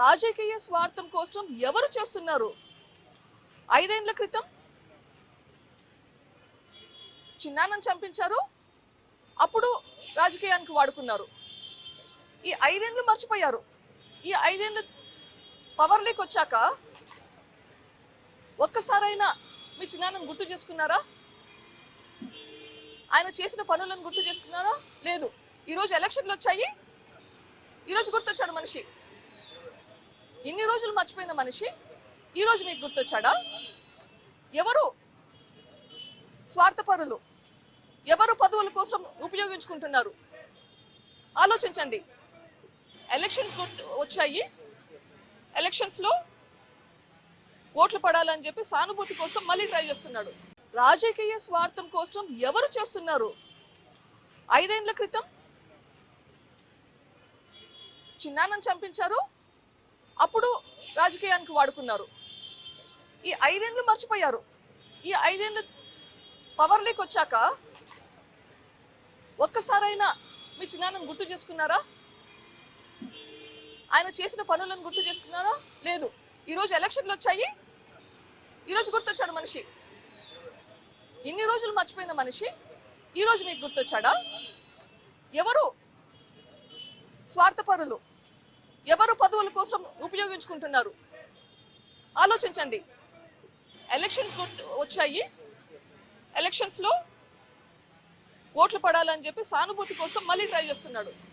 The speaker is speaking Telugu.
రాజకీయ స్వార్థం కోసం ఎవరు చేస్తున్నారు? ఐదేండ్ల క్రితం చిన్నాన్నను చంపించారు. అప్పుడు రాజకీయానికి వాడుకున్నారు. ఈ ఐదేండ్లు మర్చిపోయారు. ఈ ఐదేండ్లు పవర్లోకి వచ్చాక ఒక్కసారైనా మీ చిన్నాన్నను గుర్తు చేసుకున్నారా? ఆయన చేసిన పనులను గుర్తు చేసుకున్నారా? లేదు. ఈరోజు ఎలక్షన్లు వచ్చాయి. ఈరోజు గుర్తొచ్చాడు మనిషి. ఇన్ని రోజులు మర్చిపోయిన మనిషి ఈరోజు మీకు గుర్తొచ్చాడా? ఎవరు స్వార్థపరులు? ఎవరు పదవుల కోసం ఉపయోగించుకుంటున్నారు? ఆలోచించండి. ఎలక్షన్స్ గుర్తు వచ్చాయి. ఎలక్షన్స్లో ఓట్లు పడాలని చెప్పి సానుభూతి కోసం మళ్ళీ ట్రై చేస్తున్నాడు. రాజకీయ స్వార్థం కోసం ఎవరు చేస్తున్నారు? ఐదేండ్ల క్రితం చిన్నాన్నను చంపించారు. అప్పుడు రాజకీయానికి వాడుకున్నారు. ఈ ఐదేండ్లు మర్చిపోయారు. ఈ ఐదేండ్లు పవర్లోకి వచ్చాక ఒక్కసారైనా మీ చిన్నాన్నను గుర్తు చేసుకున్నారా? ఆయన చేసిన పనులను గుర్తు చేసుకున్నారా? లేదు. ఈరోజు ఎలక్షన్లు వచ్చాయి. ఈరోజు గుర్తొచ్చాడు మనిషి. ఇన్ని రోజులు మర్చిపోయిన మనిషి ఈరోజు మీకు గుర్తొచ్చాడా? ఎవరు? స్వార్థపరులు. ఎవరు పదవుల కోసం ఉపయోగించుకుంటున్నారు? ఆలోచించండి. ఎలక్షన్స్ వచ్చాయి. ఎలక్షన్స్లో ఓట్లు పడాలని చెప్పి సానుభూతి కోసం మళ్ళీ ట్రై చేస్తున్నాడు.